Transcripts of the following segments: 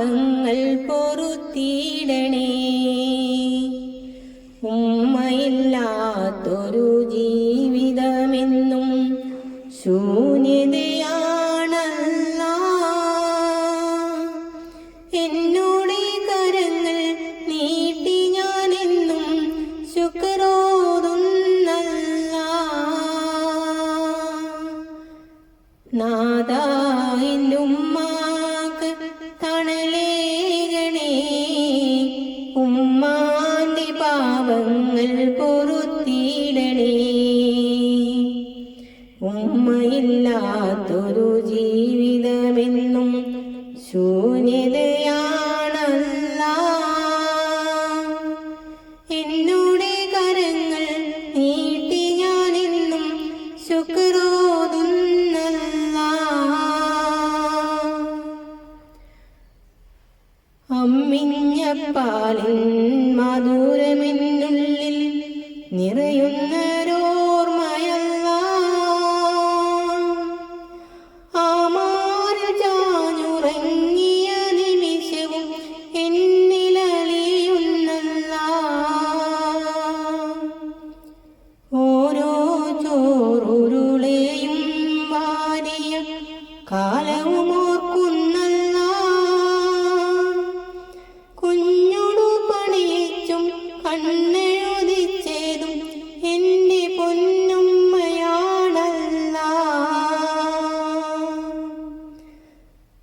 പാവങ്ങൾ പൊറുത്തിടണേ. ഉമ്മയില്ലാത്തൊരു ജീവിതമെന്നും ശൂന്യതയാണല്ല. എന്നോടെ കരങ്ങൾ നീട്ടി ഞാനെന്നും ശുക്രോതൊന്നല്ല നാദായിന്നും ഉമ്മയില്ലാത്തൊരു ജീവിതമെന്നും ശൂന്യതയാണല്ല. എന്നോടെ കരങ്ങൾ നീട്ടി ഞാനെന്നും ശുക്രോതുന്നല്ല. അമ്മിഞ്ഞപ്പാലിൻ നിറയുന്നൊരോർമ്മയല്ല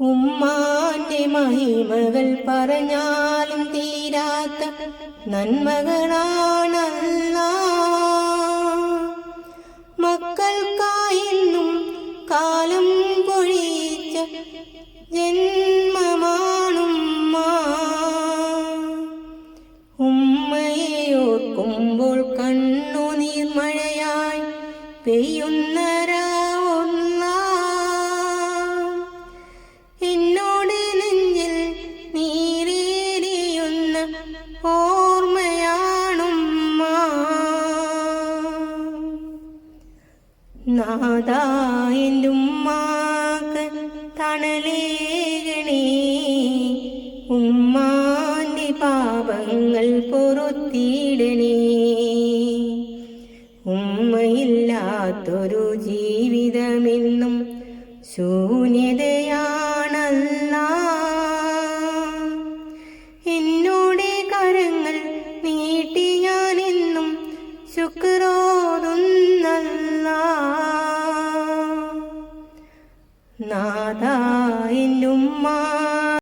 ഉമ്മാന്റെ മഹിമകൾ പറഞ്ഞാലും തീരാത്ത നന്മകളാണല്ല. മക്കൾക്കായെന്നും കാലം പൊഴിച്ച ജന്മമാണുമ്മ. ഓർക്കുമ്പോൾ കണ്ണുനീർ മഴയായി പെയ്യുന്നരാവുന്ന ഓർമ്മയാണുമ്മ. നാദായന്റുമ്മാക്ക് തണലേകണേ ഉമ്മാന്റെ പാപങ്ങൾ പൊറുത്തിയിടണേ ഉമ്മയില്ലാത്തൊരു ജീവിതമെന്നും ശൂന്യത